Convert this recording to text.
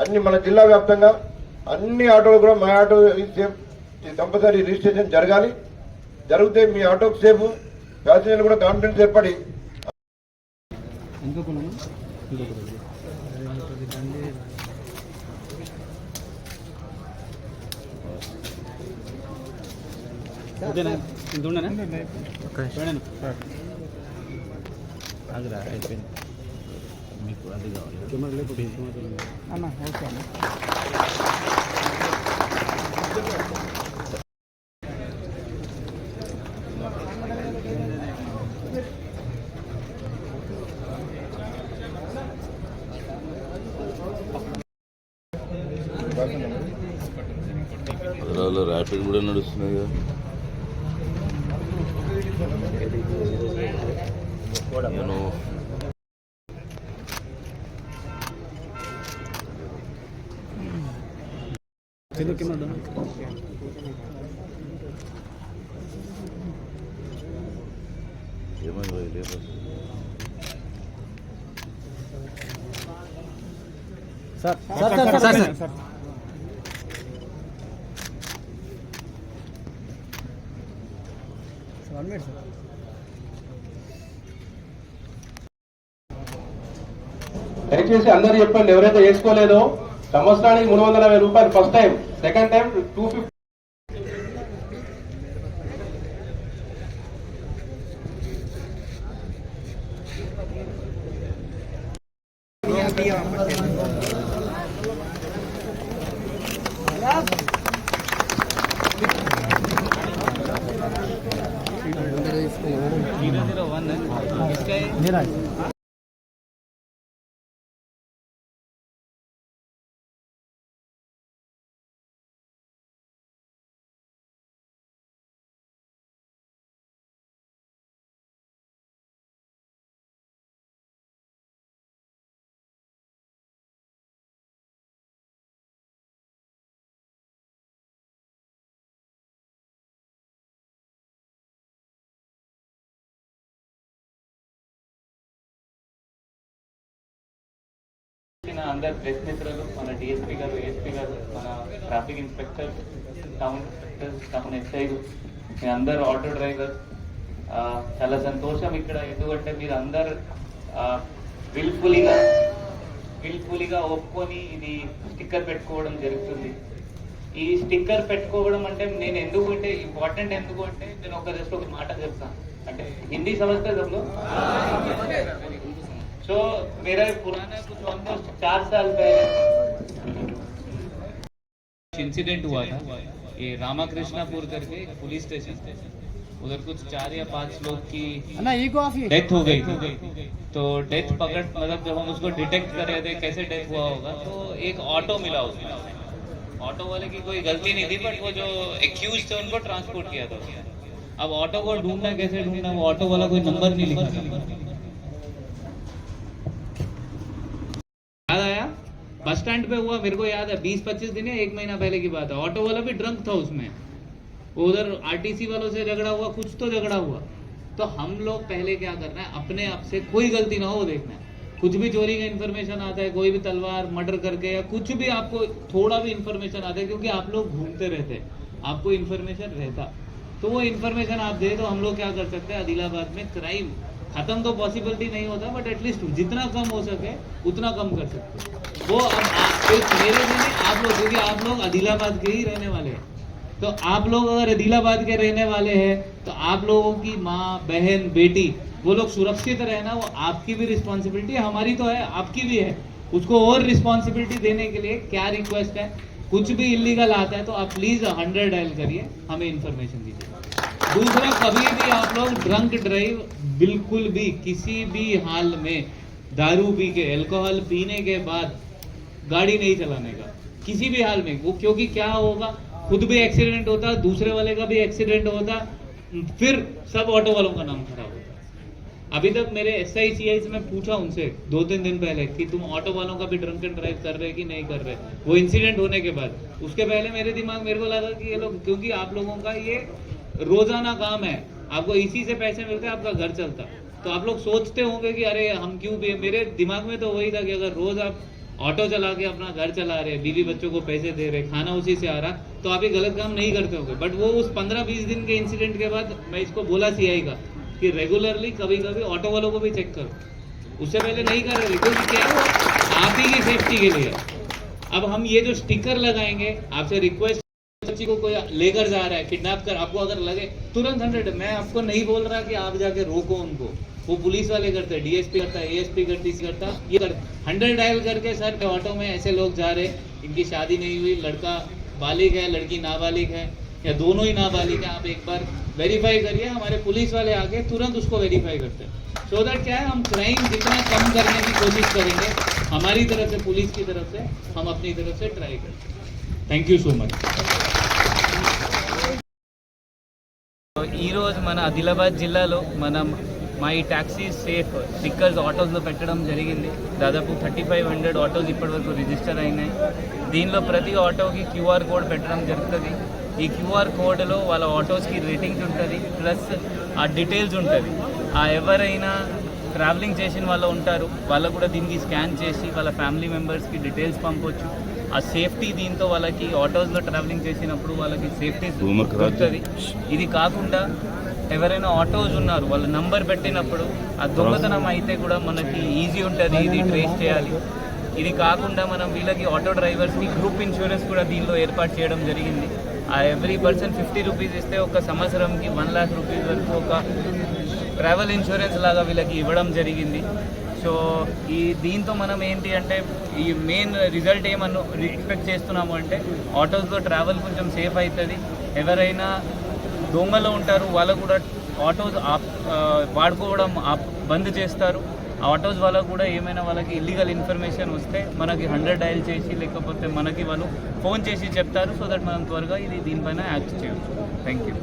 అన్ని మన జిల్లా వ్యాప్తంగా అన్ని ఆటోలు కూడా మా ఆటో సేఫ్ కంపల్సరీ రిజిస్ట్రేషన్ జరగాలి. జరిగితే మీ ఆటోకు సేఫ్ ప్యాసింజర్లు కూడా కాన్ఫిడెన్స్ ఏర్పడి ఓకేనా? ఇంత ఉండనా? చూడండి ఆగ్రా అయిపోయింది. మీకు అది కావాలి. కెమెరా లేకపోతే అన్న ఓకే అన్న హైదరాబాద్లో ర్యాపిడ్ కూడా నడుస్తున్నాయి కదా. నేను ఏమైంది లేదు sir sir sir sir sir one minute sir దయచేసి అందరు చెప్పండి ఎవరైతే వేసుకోలేదో సంవత్సరానికి మూడు వందల యాభై రూపాయలు first time second time two fifty zero zero one है इसका వచ్చిన అందరు ప్రెస్ మిత్రులు మన డిఎస్పీ గారు ఏఎస్పీ గారు మన traffic inspector town inspector town ఎస్ఐలు మీ అందరు ఆటో డ్రైవర్ చాలా సంతోషం ఇక్కడ. ఎందుకంటే మీరు అందరు విల్ఫుల్గా విల్ఫుల్గా ఒప్పుకొని ఇది స్టిక్కర్ పెట్టుకోవడం జరుగుతుంది. ఈ స్టిక్కర్ పెట్టుకోవడం అంటే నేను ఎందుకు అంటే ఇంపార్టెంట్ ఎందుకు అంటే నేను ఒక జస్ట్ ఒక మాట చెప్తాను. అంటే హిందీ సంస్కృతంలో तो मेरा पुराना कुछ ऑलमोस्ट चार साल पहले। इंसिडेंट हुआ था। ये रामाकृष्णापुर करके एक पुलिस स्टेशन उधर कुछ चार या पाँच लोग की डेथ हो गई थी। तो डेथ पकड़ मतलब जब हम उसको डिटेक्ट कर रहे थे कैसे डेथ हुआ होगा तो एक ऑटो मिला उसमें। ऑटो वाले की कोई गलती नहीं थी बट वो जो एक्यूज थे उनको ट्रांसपोर्ट किया था। उसने। अब ऑटो को ढूंढना कैसे ढूंढना वो ऑटो वाला कोई नंबर नहीं लिखा था याद आया स्टैंड पे हुआ, मेरे को याद है बीस पच्चीस दिन या एक महीना पहले की बात है। ऑटो वाला भी ड्रंक था उसमें। उधर आरटीसी वालों से झगड़ा हुआ, कुछ तो झगड़ा हुआ। तो हम लोग पहले क्या करना है, अपने आप से कोई गलती ना हो देखना है। कुछ भी चोरी का इन्फॉर्मेशन आता है, कोई भी तलवार मर्डर करके या कुछ भी आपको थोड़ा भी इन्फॉर्मेशन आता है, क्योंकि आप लोग घूमते रहते हैं। आपको इन्फॉर्मेशन रहता। तो वो इन्फॉर्मेशन आप दे तो हम लोग क्या कर सकते हैं, आदिलाबाद में क्राइम खत्म तो पॉसिबिलिटी नहीं होता बट एटलीस्ट जितना कम हो सके, उतना कम कर सकते हैं। वो अब एक मेरे लिए आप लोग, क्योंकि आप लोग आदिलाबाद के ही रहने वाले हैं। तो आप लोग अगर आदिलाबाद के रहने वाले हैं तो आप लोगों की माँ, बहन, बेटी, वो लोग सुरक्षित रहना, वो आपकी भी रिस्पॉन्सिबिलिटी हमारी तो है, आपकी भी है। उसको और रिस्पॉन्सिबिलिटी देने के लिए क्या रिक्वेस्ट है? कुछ भी इलीगल आता है तो आप प्लीज़ हंड्रेड डायल करिए, हमें इंफॉर्मेशन दीजिए। दूसरा, कभी भी आप लोग ड्रंक ड्राइव बिल्कुल भी किसी भी हाल में, दारू पी के अल्कोहल पीने के बाद गाड़ी नहीं चलाने का, किसी भी हाल में। वो क्योंकि क्या होगा? खुद भी एक्सीडेंट होता, दूसरे वाले का भी एक्सीडेंट होता, फिर सब ऑटो वालों का नाम खराब होता। अभी तक मेरे एस आई सी आई से मैं पूछा उनसे, दो तीन दिन पहले, कि तुम ऑटो वालों का भी ड्रंक एंड ड्राइव कर रहे कि नहीं कर रहे? वो इंसिडेंट होने के बाद। उसके पहले मेरे दिमाग मेरे को लगा कि ये लोग, क्योंकि आप लोगों का ये रोज़ाना काम है। आपको इसी से पैसे मिलते हैं, आपका घर चलता। तो आप लोग सोचते होंगे कि अरे हम क्यों भी, मेरे दिमाग में तो वही था कि अगर रोज आप ऑटो चला के अपना घर चला रहे, बीवी बच्चों को पैसे दे रहे, खाना उसी से आ रहा तो आप ये गलत काम नहीं करते होंगे। बट वो उस पंद्रह बीस दिन के इंसिडेंट के बाद मैं इसको बोला सीआई का कि रेगुलरली कभी कभी ऑटो वालों को भी चेक करो। उससे पहले नहीं कर रहे, क्योंकि क्या है? आप ही की सेफ्टी के लिए। अब हम ये जो स्टिकर लगाएँगे, आपसे रिक्वेस्ट बच्ची को कोई लेकर जा रहा है किडनैप कर, आपको अगर लगे, तुरंत हंड्रेड मैं आपको नहीं बोल रहा कि आप जाके रोको उनको। वो पुलिस वाले करते हैं डीएसपी करता है एएसपी करती करता ये कर हंड्रेड डायल करके सर ऑटो में ऐसे लोग जा रहे इनकी शादी नहीं हुई लड़का बालिग है लड़की नाबालिग है या दोनों ही नाबालिग है आप एक बार वेरीफाई करिए हमारे पुलिस वाले आके तुरंत उसको वेरीफाई करते हैं सो दैट क्या है हम क्राइम जितना कम करने की कोशिश करेंगे हमारी तरफ से पुलिस की तरफ से हम अपनी तरफ से ट्राई करते हैं थैंक यू सो मच ఈరోజు మన ఆదిలాబాద్ జిల్లాలో మనం మా ఈ ట్యాక్సీ సేఫ్. స్టిక్కర్స్ ఆటోస్లో పెట్టడం జరిగింది. దాదాపు థర్టీ ఫైవ్ హండ్రెడ్ ఆటోస్ ఇప్పటివరకు రిజిస్టర్ అయినాయి. దీనిలో ప్రతి ఆటోకి క్యూఆర్ కోడ్ పెట్టడం జరుగుతుంది. ఈ క్యూఆర్ కోడ్లో వాళ్ళ ఆటోస్కి రేటింగ్స్ ఉంటుంది. ప్లస్ ఆ డీటెయిల్స్ ఉంటుంది. ఆ ఎవరైనా ట్రావెలింగ్ చేసిన వాళ్ళు ఉంటారు. వాళ్ళు కూడా దీనికి స్కాన్ చేసి వాళ్ళ ఫ్యామిలీ మెంబర్స్కి డీటెయిల్స్ పంపొచ్చు. ఆ సేఫ్టీ దీంతో వాళ్ళకి ఆటోస్లో ట్రావెలింగ్ చేసినప్పుడు వాళ్ళకి సేఫ్టీ. దొరుకుతుంది. ఇది కాకుండా ఎవరైనా ఆటోస్ ఉన్నారు వాళ్ళ నంబర్ పెట్టినప్పుడు ఆ దొంగతనం అయితే కూడా మనకి ఈజీ ఉంటుంది ఇది ట్రేస్ చేయాలి. ఇది కాకుండా మనం వీళ్ళకి ఆటో డ్రైవర్స్కి గ్రూప్ ఇన్సూరెన్స్ కూడా దీనిలో ఏర్పాటు చేయడం జరిగింది. ఆ ఎవ్రీ పర్సన్ ఫిఫ్టీ రూపీస్ ఇస్తే ఒక సంవత్సరంకి వన్ లాక్ రూపీస్ వరకు ఒక ట్రావెల్ ఇన్సూరెన్స్ లాగా వీళ్ళకి ఇవ్వడం జరిగింది. సో ఈ దీంతో మనం ఏంటి అంటే ఈ మెయిన్ రిజల్ట్ ఏమన్నా ఎక్స్పెక్ట్ చేస్తున్నాము అంటే ఆటోస్లో ట్రావెల్ కొంచెం సేఫ్ అవుతుంది. ఎవరైనా దొంగలు ఉంటారు వాళ్ళకు కూడా ఆటోస్ ఆప్ వాడుకోవడం ఆప్ బంద్ చేస్తారు. ఆ ఆటోస్ వాళ్ళకు కూడా ఏమైనా వాళ్ళకి ఇల్లీగల్ ఇన్ఫర్మేషన్ వస్తే మనకి హండ్రెడ్ డయల్ చేసి లేకపోతే మనకి వాళ్ళు ఫోన్ చేసి చెప్తారు సో దట్ మనం త్వరగా ఇది దీనిపైన యాక్ట్ చేయవచ్చు థ్యాంక్ యూ